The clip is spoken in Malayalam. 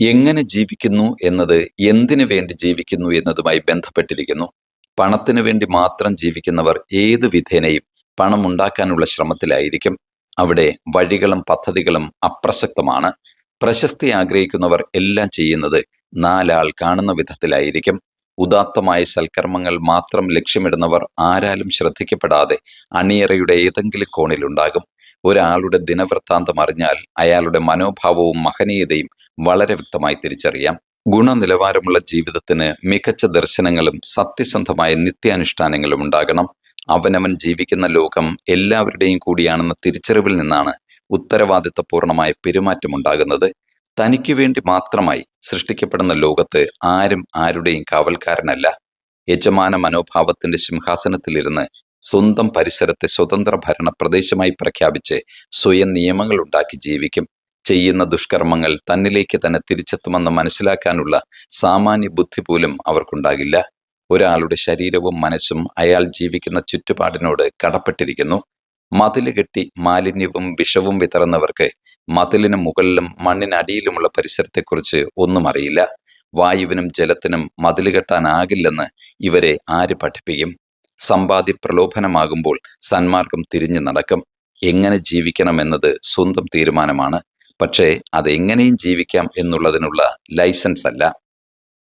എങ്ങനെ ജീവിക്കുന്നു എന്നത് എന്തിനു വേണ്ടി ജീവിക്കുന്നു എന്നതുമായി ബന്ധപ്പെട്ടിരിക്കുന്നു. പണത്തിനു വേണ്ടി മാത്രം ജീവിക്കുന്നവർ ഏതു വിധേനയും പണം ഉണ്ടാക്കാനുള്ള ശ്രമത്തിലായിരിക്കും. അവിടെ വഴികളും പദ്ധതികളും അപ്രസക്തമാണ്. പ്രശസ്തി ആഗ്രഹിക്കുന്നവർ എല്ലാം ചെയ്യുന്നത് നാലാൾ കാണുന്ന വിധത്തിലായിരിക്കും. ഉദാത്തമായ സൽക്കർമ്മങ്ങൾ മാത്രം ലക്ഷ്യമിടുന്നവർ ആരാലും ശ്രദ്ധിക്കപ്പെടാതെ അണിയറയുടെ ഏതെങ്കിലും കോണിലുണ്ടാകും. ഒരാളുടെ ദിനവൃത്താന്തം അറിഞ്ഞാൽ അയാളുടെ മനോഭാവവും മഹനീയതയും വളരെ വ്യക്തമായി തിരിച്ചറിയാം. ഗുണനിലവാരമുള്ള ജീവിതത്തിന് മികച്ച ദർശനങ്ങളും സത്യസന്ധമായ നിത്യാനുഷ്ഠാനങ്ങളും ഉണ്ടാകണം. അവനവൻ ജീവിക്കുന്ന ലോകം എല്ലാവരുടെയും കൂടിയാണെന്ന തിരിച്ചറിവിൽ നിന്നാണ് ഉത്തരവാദിത്തപൂർണമായ പെരുമാറ്റമുണ്ടാകുന്നത് തനിക്ക് വേണ്ടി മാത്രമായി സൃഷ്ടിക്കപ്പെടുന്ന ലോകത്ത് ആരും ആരുടെയും കാവൽക്കാരനല്ല. യജമാന മനോഭാവത്തിന്റെ സിംഹാസനത്തിലിരുന്ന് സ്വന്തം പരിസരത്തെ സ്വതന്ത്ര ഭരണ പ്രദേശമായി പ്രഖ്യാപിച്ച് സ്വയം നിയമങ്ങൾ ഉണ്ടാക്കി ജീവിക്കും. ചെയ്യുന്ന ദുഷ്കർമ്മങ്ങൾ തന്നിലേക്ക് തന്നെ തിരിച്ചെത്തുമെന്ന് മനസ്സിലാക്കാനുള്ള സാമാന്യ ബുദ്ധി പോലും അവർക്കുണ്ടാകില്ല. ഒരാളുടെ ശരീരവും മനസ്സും അയാൾ ജീവിക്കുന്ന ചുറ്റുപാടിനോട് കടപ്പെട്ടിരിക്കുന്നു. മതിൽ കെട്ടി മാലിന്യവും വിഷവും വിതറുന്നവർക്ക് മതിലിന് മുകളിലും മണ്ണിനടിയിലുമുള്ള പരിസരത്തെക്കുറിച്ച് ഒന്നും അറിയില്ല. വായുവിനും ജലത്തിനും മതിൽ കെട്ടാനാകില്ലെന്ന് ഇവരെ ആര് പഠിപ്പിക്കും? സമ്പാദ്യ പ്രലോഭനമാകുമ്പോൾ സന്മാർഗം തിരിഞ്ഞു നടക്കും. എങ്ങനെ ജീവിക്കണമെന്നത് സ്വന്തം തീരുമാനമാണ്. പക്ഷേ അതെങ്ങനെയും ജീവിക്കാം എന്നുള്ളതിനുള്ള ലൈസൻസ് അല്ല